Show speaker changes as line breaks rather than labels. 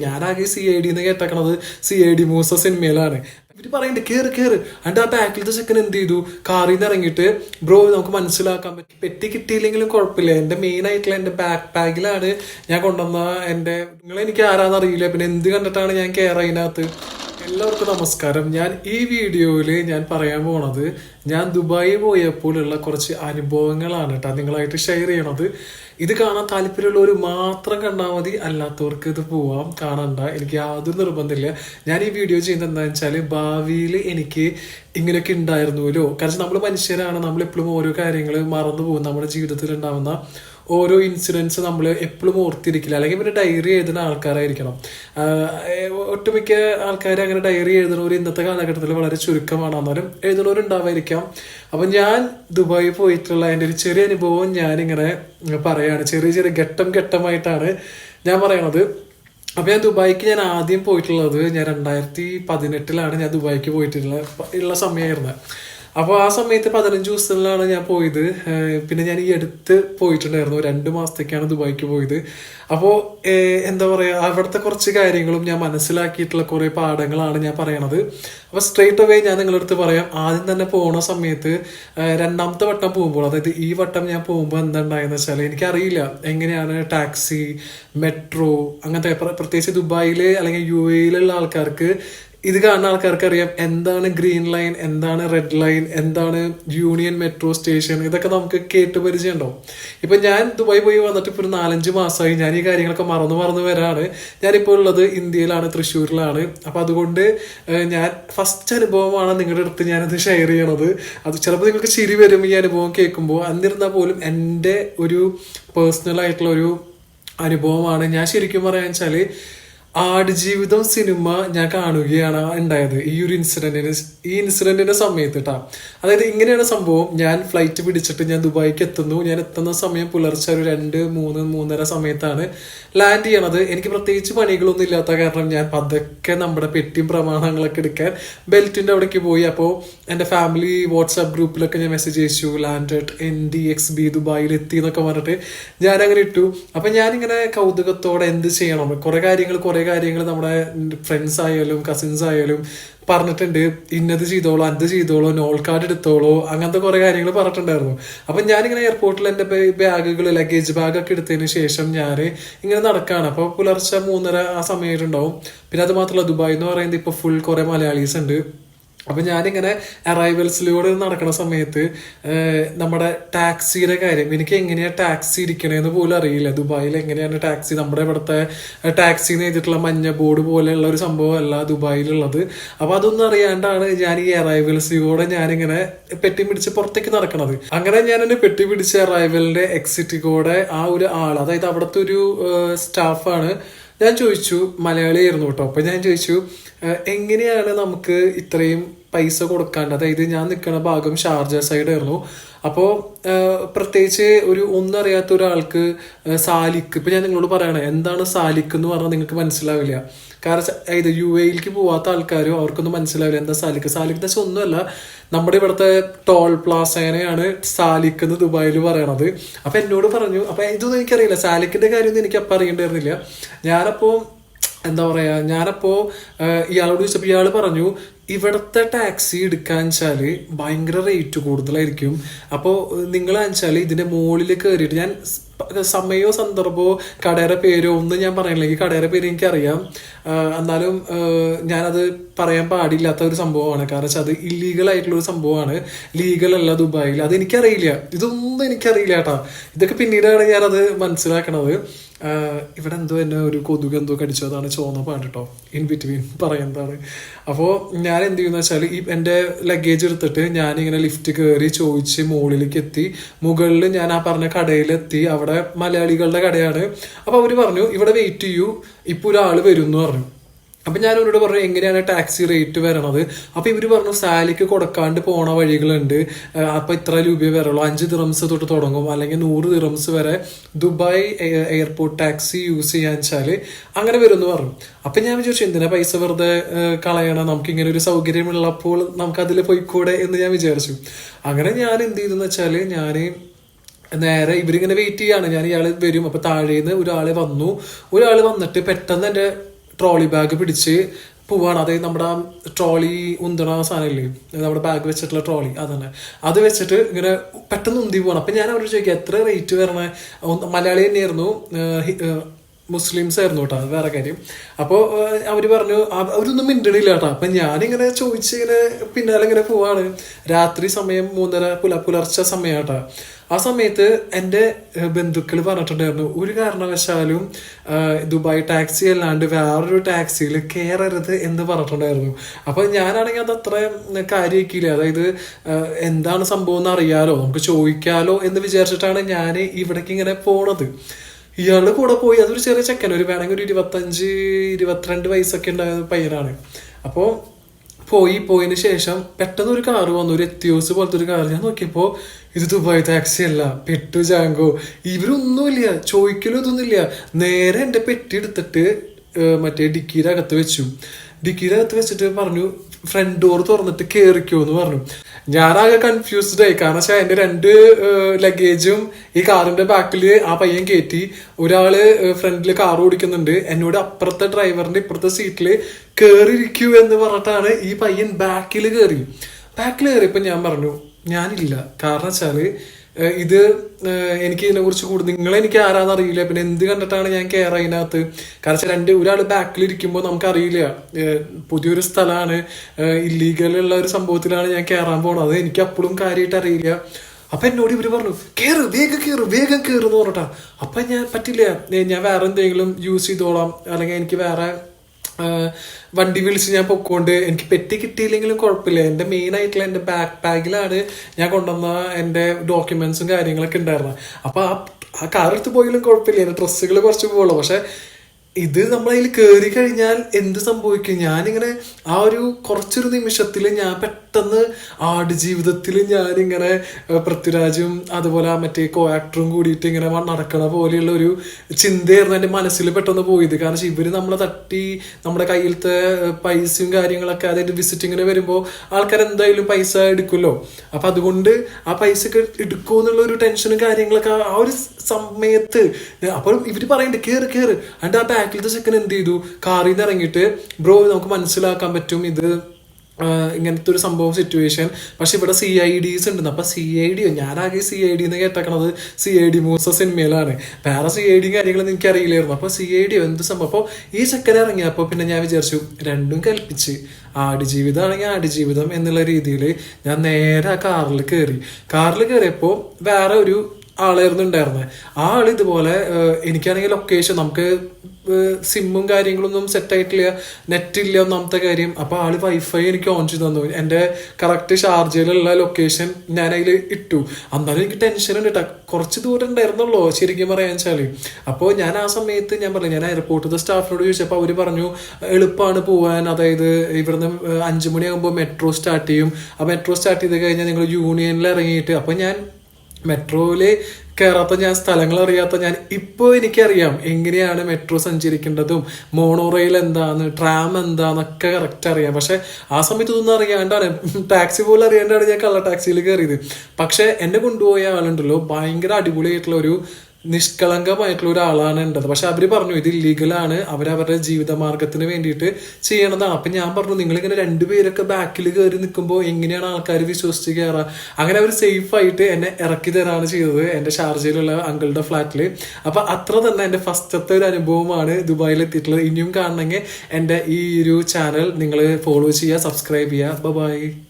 ഞാനാകെ C I D എന്ന് കേട്ടേക്കണത് C I D Moosa സിനിമയിലാണ്. ഇവർ പറയണ്ട് കേറ് കേറ്. അതിന്റെ ആ ബാക്കിലത്തെ ചെക്കൻ എന്ത് ചെയ്തു? കാറിൽ നിന്ന് ഇറങ്ങിയിട്ട് ബ്രോ നമുക്ക് മനസ്സിലാക്കാൻ പറ്റും. പെറ്റി കിട്ടിയില്ലെങ്കിലും കുഴപ്പമില്ല. എന്റെ മെയിൻ ആയിട്ടുള്ള എന്റെ ബാക്ക് പാക്കിലാണ് ഞാൻ കൊണ്ടുവന്ന എന്റെ നിങ്ങൾ എനിക്ക് ആരാന്ന് അറിയില്ല. പിന്നെ എന്ത് കണ്ടിട്ടാണ് ഞാൻ കെയർ അതിനകത്ത് എല്ലാവർക്കും നമസ്കാരം. ഞാൻ ഈ വീഡിയോയിൽ ഞാൻ പറയാൻ പോണത് ഞാൻ ദുബായി പോയപ്പോഴുള്ള കുറച്ച് അനുഭവങ്ങളാണ് കേട്ടോ നിങ്ങളായിട്ട് ഷെയർ ചെയ്യണത്. ഇത് കാണാൻ താല്പര്യമുള്ളവർ മാത്രം കണ്ടാൽ മതി അല്ലാത്തവർക്ക് ഇത് പോവാം കാണണ്ട. എനിക്ക് യാതൊരു നിർബന്ധമില്ല. ഞാൻ ഈ വീഡിയോ ചെയ്യുന്നത് എന്താണെന്ന് വെച്ചാൽ ഭാവിയിൽ എനിക്ക് ഇങ്ങനെയൊക്കെ ഉണ്ടായിരുന്നുല്ലോ. കാരണം നമ്മൾ മനുഷ്യരാണ് നമ്മൾ എപ്പോഴും ഓരോ കാര്യങ്ങൾ മറന്നു പോകും. നമ്മുടെ ജീവിതത്തിൽ ഉണ്ടാവുന്ന ഓരോ ഇൻസിഡൻസ് നമ്മൾ എപ്പോഴും ഓർത്തിരിക്കില്ല. അല്ലെങ്കിൽ പിന്നെ ഡയറി എഴുതുന്ന ആൾക്കാരായിരിക്കണം. ഒട്ടുമിക്ക ആൾക്കാർ അങ്ങനെ ഡയറി എഴുതുന്നവർ ഇന്നത്തെ കാലഘട്ടത്തിൽ വളരെ ചുരുക്കമാണ്. എന്നാലും എഴുതുന്നവരുണ്ടാവായിരിക്കാം. അപ്പം ഞാൻ ദുബായി പോയിട്ടുള്ള എന്റെ ഒരു ചെറിയ അനുഭവം ഞാനിങ്ങനെ പറയാണ്. ചെറിയ ചെറിയ ഘട്ടം ഘട്ടമായിട്ടാണ് ഞാൻ പറയണത്. അപ്പൊ ഞാൻ ദുബായിക്ക് ഞാൻ ആദ്യം പോയിട്ടുള്ളത് ഞാൻ രണ്ടായിരത്തി പതിനെട്ടിലാണ് ഞാൻ ദുബായിക്ക് പോയിട്ടുള്ള ഉള്ള സമയമായിരുന്നത് അപ്പോൾ ആ സമയത്ത് പതിനഞ്ച് ദിവസത്തിലാണ് ഞാൻ പോയത്. പിന്നെ ഞാൻ ഈ അടുത്ത് പോയിട്ടുണ്ടായിരുന്നു. രണ്ട് മാസത്തേക്കാണ് ദുബായിക്ക് പോയത്. അപ്പോൾ എന്താ പറയുക അവിടുത്തെ കുറച്ച് കാര്യങ്ങളും ഞാൻ മനസ്സിലാക്കിയിട്ടുള്ള കുറേ പാഠങ്ങളാണ് ഞാൻ പറയണത്. അപ്പോൾ സ്ട്രേറ്റ് അവേ ഞാൻ നിങ്ങളുടെ പറയാം. ആദ്യം തന്നെ പോണ സമയത്ത് രണ്ടാമത്തെ വട്ടം പോകുമ്പോൾ അതായത് ഈ വട്ടം ഞാൻ പോകുമ്പോൾ എന്തുണ്ടായെന്ന് വെച്ചാൽ എനിക്കറിയില്ല എങ്ങനെയാണ് ടാക്സി മെട്രോ അങ്ങനത്തെ പ്രത്യേകിച്ച് ദുബായിൽ അല്ലെങ്കിൽ യു എയിലുള്ള ആൾക്കാർക്ക് ഇത് കാണുന്ന ആൾക്കാർക്ക് അറിയാം എന്താണ് ഗ്രീൻ ലൈൻ എന്താണ് റെഡ് ലൈൻ എന്താണ് യൂണിയൻ മെട്രോ സ്റ്റേഷൻ ഇതൊക്കെ നമുക്ക് കേട്ട് പരിചയമുണ്ടാവും. ഇപ്പൊ ഞാൻ ദുബായ് പോയി വന്നിട്ട് ഇപ്പൊ ഒരു നാലഞ്ച് മാസമായി ഞാൻ ഈ കാര്യങ്ങളൊക്കെ മറന്നു മറന്നു വരാണ്. ഞാനിപ്പോൾ ഉള്ളത് ഇന്ത്യയിലാണ് തൃശ്ശൂരിലാണ്. അപ്പൊ അതുകൊണ്ട് ഞാൻ ഫസ്റ്റ് അനുഭവമാണ് നിങ്ങളുടെ അടുത്ത് ഞാനത് ഷെയർ ചെയ്യണത്. അത് ചിലപ്പോൾ നിങ്ങൾക്ക് ചിരി വരും ഈ അനുഭവം കേൾക്കുമ്പോൾ എന്നിരുന്നാൽ പോലും എന്റെ ഒരു പേഴ്സണൽ ആയിട്ടുള്ള ഒരു അനുഭവമാണ്. ഞാൻ ശരിക്കും പറയാന്ന് വെച്ചാൽ ആടുജീവിതം സിനിമ ഞാൻ കാണുകയാണ് ഉണ്ടായത് ഈ ഒരു ഇൻസിഡന്റിന് ഈ ഇൻസിഡന്റിന്റെ സമയത്ത് കേട്ടാ അതായത് ഇങ്ങനെയാണ് സംഭവം. ഞാൻ ഫ്ലൈറ്റ് പിടിച്ചിട്ട് ഞാൻ ദുബായിക്ക് എത്തുന്നു. ഞാൻ എത്തുന്ന സമയം പുലർച്ചെ ഒരു രണ്ട് മൂന്ന് മൂന്നര സമയത്താണ് ലാൻഡ് ചെയ്യണത്. എനിക്ക് പ്രത്യേകിച്ച് പണികളൊന്നും ഇല്ലാത്ത കാരണം ഞാൻ പതുക്കെ നമ്മുടെ പെട്ടിയും പ്രമാണങ്ങളൊക്കെ എടുക്കാൻ ബെൽറ്റിന്റെ അവിടേക്ക് പോയി. അപ്പോൾ എന്റെ ഫാമിലി വാട്സാപ്പ് ഗ്രൂപ്പിലൊക്കെ ഞാൻ മെസ്സേജ് അയച്ചു. Landed in D X B ദുബായിൽ എത്തി എന്നൊക്കെ പറഞ്ഞിട്ട് ഞാൻ അങ്ങനെ ഇട്ടു. അപ്പൊ ഞാനിങ്ങനെ കൗതുകത്തോടെ എന്ത് ചെയ്യണം? കുറെ കാര്യങ്ങൾ കുറെ കാര്യങ്ങൾ നമ്മുടെ ഫ്രണ്ട്സ് ആയാലും കസിൻസ് ആയാലും പറഞ്ഞിട്ടുണ്ട്. ഇന്നത് ചെയ്തോളൂ അത് ചെയ്തോളൂ നോൾ കാർഡ് എടുത്തോളൂ അങ്ങനത്തെ കുറെ കാര്യങ്ങൾ പറഞ്ഞിട്ടുണ്ടായിരുന്നു. അപ്പൊ ഞാനിങ്ങനെ എയർപോർട്ടിൽ എന്റെ ബാഗുകൾ ലഗേജ് ബാഗൊക്കെ എടുത്തതിന് ശേഷം ഞാൻ ഇങ്ങനെ നടക്കാണ്. അപ്പൊ പുലർച്ചെ മൂന്നര ആ സമയത്തുണ്ടാവും പിന്നെ അത് മാത്രമല്ല ദുബായ് എന്ന് പറയുന്നത് ഇപ്പൊ ഫുൾ കുറെ മലയാളീസ് ഉണ്ട്. അപ്പൊ ഞാനിങ്ങനെ അറൈവൽസിലൂടെ നടക്കുന്ന സമയത്ത് നമ്മുടെ ടാക്സിയുടെ കാര്യം എനിക്ക് എങ്ങനെയാ ടാക്സി ഇരിക്കണേന്ന് പോലും അറിയില്ല. ദുബായിൽ എങ്ങനെയാണ് ടാക്സി? നമ്മുടെ ഇവിടുത്തെ ടാക്സി എന്ന് മഞ്ഞ ബോർഡ് പോലെയുള്ള ഒരു സംഭവമല്ല ദുബായിലുള്ളത്. അപ്പൊ അതൊന്നും അറിയാണ്ടാണ് ഞാൻ ഈ അറൈവൽസിലൂടെ ഞാനിങ്ങനെ പെട്ടി പിടിച്ച് പുറത്തേക്ക് നടക്കണത്. അങ്ങനെ ഞാൻ എന്നെ പെട്ടി പിടിച്ച അറൈവലിന്റെ എക്സിറ്റിക്കൂടെ ആ ഒരു ആൾ അതായത് അവിടുത്തെ ഒരു സ്റ്റാഫാണ് ഞാൻ ചോദിച്ചു മലയാളിയായിരുന്നു കേട്ടോ. അപ്പൊ ഞാൻ ചോദിച്ചു എങ്ങനെയാണ് നമുക്ക് ഇത്രയും പൈസ കൊടുക്കാണ്ട്. അതായത് ഞാൻ നിൽക്കുന്ന ഭാഗം ഷാർജ സൈഡ് ആയിരുന്നു. അപ്പോൾ പ്രത്യേകിച്ച് ഒരു ഒന്നറിയാത്ത ഒരാൾക്ക് സാലിക്ക് ഇപ്പം ഞാൻ നിങ്ങളോട് പറയണേ എന്താണ് സാലിക്ക് എന്ന് പറഞ്ഞാൽ നിങ്ങൾക്ക് മനസ്സിലാവില്ല. കാരണം ഇത് യു എയിലേക്ക് പോവാത്ത ആൾക്കാരും അവർക്കൊന്നും മനസ്സിലാവില്ല എന്താ സാലിക്ക്. സാലിക്ക് എന്ന് വെച്ചാൽ ഒന്നുമല്ല നമ്മുടെ ഇവിടുത്തെ ടോൾ പ്ലാസേനയാണ് സാലിക്ക് എന്ന് ദുബായിൽ പറയണത്. അപ്പം എന്നോട് പറഞ്ഞു അപ്പം ഇതൊന്നും എനിക്കറിയില്ല സാലിക്കിന്റെ കാര്യമൊന്നും എനിക്ക് അപ്പം അറിയേണ്ടിയിരുന്നില്ല ഞാനപ്പോൾ എന്താ പറയുക ഞാനപ്പോൾ ഇയാളോട് ചോദിച്ചപ്പോൾ ഇയാൾ പറഞ്ഞു ഇവിടുത്തെ ടാക്സി എടുക്കാൻ വെച്ചാൽ ഭയങ്കര റേറ്റ് കൂടുതലായിരിക്കും. അപ്പോൾ നിങ്ങൾ വെച്ചാൽ ഇതിന്റെ മുകളിൽ കയറിയിട്ട് ഞാൻ സമയമോ സന്ദർഭമോ കടയുടെ പേരോ ഒന്നും ഞാൻ പറയണില്ല. ഈ കടയുടെ പേര് എനിക്കറിയാം. എന്നാലും ഞാനത് പറയാൻ പാടില്ലാത്ത ഒരു സംഭവമാണ്. കാരണം വെച്ചാൽ അത് ഇല്ലീഗൽ ആയിട്ടുള്ള ഒരു സംഭവമാണ്. ലീഗൽ അല്ല ദുബായിൽ. അത് എനിക്കറിയില്ല. ഇതൊന്നും എനിക്കറിയില്ല കേട്ടാ. ഇതൊക്കെ പിന്നീടാണ് ഞാനത് മനസ്സിലാക്കണത്. ഇവിടെ എന്തോ എന്നെ ഒരു കൊതുക് എന്തോ കടിച്ചു അതാണ് ചോന്ന കേട്ടോ ഇൻ ബിറ്റ്വീൻ പറയുന്നതാണ് അപ്പോൾ ഞാൻ എന്ത് ചെയ്യുന്ന വെച്ചാൽ ഈ എന്റെ ലഗേജ് എടുത്തിട്ട് ഞാനിങ്ങനെ ലിഫ്റ്റ് കയറി ചോദിച്ച് മുകളിലേക്ക് എത്തി മുകളിൽ ഞാൻ ആ പറഞ്ഞ കടയിലെത്തി. അവിടെ മലയാളികളുടെ കടയാണ്. അപ്പോൾ അവർ പറഞ്ഞു ഇവിടെ വെയിറ്റ് ചെയ്യൂ. ഇപ്പോൾ ഒരാൾ വരും എന്ന് പറഞ്ഞു. അപ്പൊ ഞാൻ അവരോട് പറഞ്ഞു എങ്ങനെയാണ് ടാക്സി റേറ്റ് വരണത്? അപ്പൊ ഇവർ പറഞ്ഞു സാലിക്ക് കൊടുക്കാണ്ട് പോണ വഴികളുണ്ട്. അപ്പോൾ അപ്പൊ ഇത്ര രൂപയെ വരുള്ളൂ. അഞ്ച് ദിറംസ് തൊട്ട് തുടങ്ങും. അല്ലെങ്കിൽ നൂറ് ദിറംസ് വരെ ദുബായ് എയർപോർട്ട് ടാക്സി യൂസ് ചെയ്യാൻ വെച്ചാൽ അങ്ങനെ വരും എന്ന് പറഞ്ഞു. അപ്പൊ ഞാൻ വിചാരിച്ചു എന്തിനാ പൈസ വെറുതെ കളയണം? നമുക്ക് ഇങ്ങനെ ഒരു സൗകര്യമുള്ളപ്പോൾ നമുക്ക് അതിൽ പോയിക്കൂടെ? എന്ന് ഞാൻ വിചാരിച്ചു. അങ്ങനെ ഞാൻ എന്ത് ചെയ്തെന്ന് വെച്ചാൽ ഞാൻ നേരെ ഇവരിങ്ങനെ വെയിറ്റ് ചെയ്യാണ്. ഞാൻ ഇയാൾ വരും. അപ്പൊ താഴേന്ന് ഒരാൾ വന്നു. ഒരാൾ വന്നിട്ട് പെട്ടെന്ന് എന്റെ ട്രോളി ബാഗ് പിടിച്ച് പോവാണ്. അതായത് നമ്മുടെ ട്രോളി ഉന്തണ സാധനമില്ലേ? നമ്മുടെ ബാഗ് വെച്ചിട്ടുള്ള ട്രോളി. അതന്നെ അത് വെച്ചിട്ട് ഇങ്ങനെ പെട്ടെന്ന് ഉന്തി പോകണം അപ്പം ഞാൻ അവരോട് ചോദിക്കുക എത്ര റേറ്റ് വരണേ? മലയാളി തന്നെയായിരുന്നു. മുസ്ലിംസ് ആയിരുന്നു കേട്ടോ. വേറെ കാര്യം. അപ്പോൾ അവർ പറഞ്ഞു അവ- അവരൊന്നും മിണ്ടണില്ല കേട്ടോ. അപ്പം ഞാനിങ്ങനെ ചോദിച്ച് ഇങ്ങനെ പിന്നാലെ ഇങ്ങനെ പോവാണ്. രാത്രി സമയം മൂന്നര പുല പുലർച്ചെ സമയം കേട്ടോ ആ സമയത്ത് എന്റെ ബന്ധുക്കൾ പറഞ്ഞിട്ടുണ്ടായിരുന്നു ഒരു കാരണവശാലും ദുബായ് ടാക്സി അല്ലാണ്ട് വേറൊരു ടാക്സിയിൽ കയറരുത് എന്ന് പറഞ്ഞിട്ടുണ്ടായിരുന്നു. അപ്പൊ ഞാനാണെങ്കിൽ അത് അത്ര കാര്യമാക്കിയില്ല. അതായത് എന്താണ് സംഭവം എന്ന് അറിയാലോ നമുക്ക് ചോദിക്കാലോ എന്ന് വിചാരിച്ചിട്ടാണ് ഞാൻ ഇവിടേക്ക് ഇങ്ങനെ പോണത്. ഇയാളുടെ കൂടെ പോയി അതൊരു ചെറിയ ചെക്കൻ ഒരു വേണമെങ്കിൽ ഒരു ഇരുപത്തഞ്ച് ഇരുപത്തിരണ്ട് വയസ്സൊക്കെ ഉണ്ടായ പയ്യനാണ്. അപ്പോൾ പോയി പോയതിന് ശേഷം പെട്ടെന്ന് ഒരു കാറ് വന്നു ഒരു എത്തിയോസ് പോലത്തെ ഒരു കാർ ഞാൻ നോക്കിയപ്പോ ഇത് ദുബായ് ടാക്സി അല്ല പെട്ടു ജാങ്കോ. ഇവരൊന്നുമില്ല ചോദിക്കലും ഇതൊന്നുമില്ല നേരെ എന്റെ പെട്ടി എടുത്തിട്ട് മറ്റേ ഡിക്കിയുടെ അകത്ത് വെച്ചു. ഡിക്കിയുടെ അകത്ത് വെച്ചിട്ട് പറഞ്ഞു ഫ്രണ്ട് ഡോർ തുറന്നിട്ട് കേറിക്കോ എന്ന് പറഞ്ഞു. ഞാനാകെ കൺഫ്യൂസ്ഡ് ആയി. കാരണം വെച്ചാൽ എന്റെ രണ്ട് ലഗേജും ഈ കാറിന്റെ ബാക്കിൽ ആ പയ്യൻ കയറ്റി ഒരാൾ ഫ്രണ്ടിൽ കാർ ഓടിക്കുന്നുണ്ട്. എന്നോട് അപ്പുറത്തെ ഡ്രൈവറിന്റെ ഇപ്പുറത്തെ സീറ്റിൽ കേറിയിരിക്കൂ എന്ന് പറഞ്ഞിട്ടാണ് ഈ പയ്യൻ ബാക്കിൽ കയറി ബാക്കിൽ കയറിയപ്പോ ഞാൻ പറഞ്ഞു ഞാനില്ല. കാരണം വെച്ചാൽ ഇത് എനിക്ക് ഇതിനെ കുറിച്ച് കൂടുതൽ നിങ്ങളെ എനിക്ക് ആരാന്ന് അറിയില്ല. പിന്നെ എന്ത് കണ്ടിട്ടാണ് ഞാൻ കയറാ അതിനകത്ത് കാരണം വെച്ചാൽ രണ്ട് ഒരാൾ ബാക്കിൽ ഇരിക്കുമ്പോൾ നമുക്കറിയില്ല. പുതിയൊരു സ്ഥലമാണ് ഇല്ലീഗൽ ഉള്ള ഒരു സംഭവത്തിലാണ് ഞാൻ കയറാൻ പോണത്. എനിക്ക് അപ്പോഴും കാര്യമായിട്ട് അറിയില്ല. അപ്പൊ എന്നോട് ഇവർ പറഞ്ഞു കേറ് വേഗം കേറ് വേഗം കേറ് എന്ന് പറഞ്ഞിട്ടാ. അപ്പൊ ഞാൻ പറ്റില്ല. ഞാൻ വേറെ എന്തെങ്കിലും യൂസ് ചെയ്തോളാം. അല്ലെങ്കിൽ എനിക്ക് വേറെ വണ്ടി വിളിച്ച് ഞാൻ പൊക്കോണ്ട് എനിക്ക് പെറ്റി കിട്ടിയില്ലെങ്കിലും കുഴപ്പമില്ല. എന്റെ മെയിൻ ആയിട്ടുള്ള എന്റെ ബാക്ക് ബാഗിലാണ് ഞാൻ കൊണ്ടുവന്ന എന്റെ ഡോക്യുമെന്റ്സും കാര്യങ്ങളൊക്കെ ഉണ്ടായിരുന്നത്. അപ്പൊ ആ ആ കാർ എടുത്ത് പോയാലും കുഴപ്പമില്ല. എന്റെ ഡ്രസ്സുകൾ കുറച്ച് പോകുള്ളൂ പക്ഷെ ഇത് നമ്മളതിൽ കയറി കഴിഞ്ഞാൽ എന്ത് സംഭവിക്കും? ഞാനിങ്ങനെ ആ ഒരു കുറച്ചൊരു നിമിഷത്തിൽ ഞാൻ പെട്ടെന്ന് ആടുജീവിതത്തിൽ ഞാനിങ്ങനെ പൃഥ്വിരാജും അതുപോലെ മറ്റേ കോ ആക്ടറും കൂടിയിട്ട് ഇങ്ങനെ നടക്കണ പോലെയുള്ള ഒരു ചിന്തയായിരുന്നു എന്റെ മനസ്സിൽ പെട്ടെന്ന് പോയത്. കാരണം ഇവർ നമ്മളെ തട്ടി നമ്മുടെ കയ്യിലത്തെ പൈസയും കാര്യങ്ങളൊക്കെ അതായത് വിസിറ്റിങ്ങിന് വരുമ്പോൾ ആൾക്കാർ എന്തായാലും പൈസ എടുക്കുമല്ലോ. അപ്പൊ അതുകൊണ്ട് ആ പൈസ ഒക്കെ എടുക്കുമോ എന്നുള്ള ഒരു ടെൻഷനും കാര്യങ്ങളൊക്കെ ആ- ഒരു സമയത്ത് അപ്പോൾ ഇവർ പറയണ്ട് കയറ് കയറ് അതിന്റെ ആ ബാക്കിലത്തെ ചെക്കൻ എന്ത് ചെയ്തു? കാറിൽ നിന്ന് ഇറങ്ങിയിട്ട് ബ്രോ നമുക്ക് മനസ്സിലാക്കാൻ പറ്റും ഇത് ഇങ്ങനത്തെ ഒരു സംഭവം സിറ്റുവേഷൻ പക്ഷെ ഇവിടെ സി ഐ ഡിസ് ഉണ്ട് അപ്പൊ സി ഐ ഡി ഞാനാകെ സി ഐ ഡി എന്ന് കേട്ടേക്കണത് സി ഐ ഡി മൂസ സിനിമയിലാണ്. വേറെ സി ഐ ഡി കാര്യങ്ങളൊന്നും എനിക്ക് അറിയില്ലായിരുന്നു അപ്പൊ സി ഐ ഡി എന്ത് സംഭവം? അപ്പോൾ ഈ ചെക്കൻ ഇറങ്ങിയപ്പോൾ പിന്നെ ഞാൻ വിചാരിച്ചു രണ്ടും കൽപ്പിച്ച്. ആടുജീവിതമാണെങ്കിൽ ആടുജീവിതം എന്നുള്ള രീതിയിൽ ഞാൻ നേരെ ആ കാറിൽ കയറി കാറിൽ കയറിയപ്പോൾ വേറെ ഒരു ആളായിരുന്നു ഉണ്ടായിരുന്നത് ആ ആൾ ഇതുപോലെ എനിക്കാണെങ്കിൽ ലൊക്കേഷൻ നമുക്ക് സിമ്മും കാര്യങ്ങളൊന്നും സെറ്റ് ആയിട്ടില്ല നെറ്റ് ഇല്ല ഒന്നാമത്തെ കാര്യം. അപ്പൊ ആൾ വൈഫൈ എനിക്ക് ഓൺ ചെയ്ത് തന്നു. എന്റെ കറക്റ്റ് ഷാർജയിലുള്ള ലൊക്കേഷൻ ഞാൻ അതിൽ ഇട്ടു. അന്നാലും എനിക്ക് ടെൻഷൻ ഉണ്ട് കേട്ടോ കുറച്ച് ദൂരം ഉണ്ടായിരുന്നുള്ളൂ ശരിക്കും പറയാൻ വെച്ചാൽ. അപ്പോൾ ഞാൻ ആ സമയത്ത് ഞാൻ പറഞ്ഞു ഞാൻ എയർപോർട്ടിലെ സ്റ്റാഫിനോട് ചോദിച്ചപ്പോൾ അവർ പറഞ്ഞു എളുപ്പമാണ് പോവാൻ. അതായത് ഇവിടുന്ന് അഞ്ചു മണിയാകുമ്പോൾ മെട്രോ സ്റ്റാർട്ട് ചെയ്യും. ആ മെട്രോ സ്റ്റാർട്ട് ചെയ്ത് കഴിഞ്ഞാൽ നിങ്ങൾ യൂണിയനിൽ ഇറങ്ങിയിട്ട്. അപ്പൊ ഞാൻ മെട്രോയിൽ കയറാത്ത ഞാൻ സ്ഥലങ്ങൾ അറിയാത്ത ഞാൻ ഇപ്പോൾ എനിക്കറിയാം എങ്ങനെയാണ് മെട്രോ സഞ്ചരിക്കേണ്ടതും മോണോ റെയിൽ എന്താണ് ട്രാം എന്താന്നൊക്കെ കറക്റ്റ് അറിയാം. പക്ഷെ ആ സമയത്ത് ഇതൊന്നും അറിയാണ്ടാണ്. ടാക്സി പോലും അറിയാണ്ടാണ് ഞാൻ കള്ള ടാക്സിയിൽ കയറിയത് പക്ഷെ എന്നെ കൊണ്ടുപോയ ആളുണ്ടല്ലോ ഭയങ്കര അടിപൊളിയായിട്ടുള്ള ഒരു നിഷ്കളങ്കമായിട്ടുള്ള ഒരാളാണ് ഉണ്ടത് പക്ഷെ അവർ പറഞ്ഞു ഇത് ഇല്ലീഗലാണ് അവരവരുടെ ജീവിത മാർഗത്തിന് വേണ്ടിയിട്ട് ചെയ്യണതാണ് അപ്പൊ ഞാൻ പറഞ്ഞു നിങ്ങളിങ്ങനെ രണ്ടുപേരൊക്കെ ബാക്കിൽ കയറി നിൽക്കുമ്പോൾ എങ്ങനെയാണ് ആൾക്കാർ വിശ്വസിച്ച് കയറുക അങ്ങനെ അവർ സേഫ് ആയിട്ട് എന്നെ ഇറക്കി തരാണ് ചെയ്തത് എന്റെ ഷാർജയിലുള്ള അങ്കിളുടെ ഫ്ലാറ്റിൽ അപ്പൊ അത്ര തന്നെ എന്റെ ഫസ്റ്റത്തെ ഒരു അനുഭവമാണ് ദുബായിൽ എത്തിയിട്ടുള്ളത്. ഇനിയും കാണണമെങ്കിൽ എന്റെ ഈ ഒരു ചാനൽ നിങ്ങൾ ഫോളോ ചെയ്യുക സബ്സ്ക്രൈബ് ചെയ്യുക. ബൈ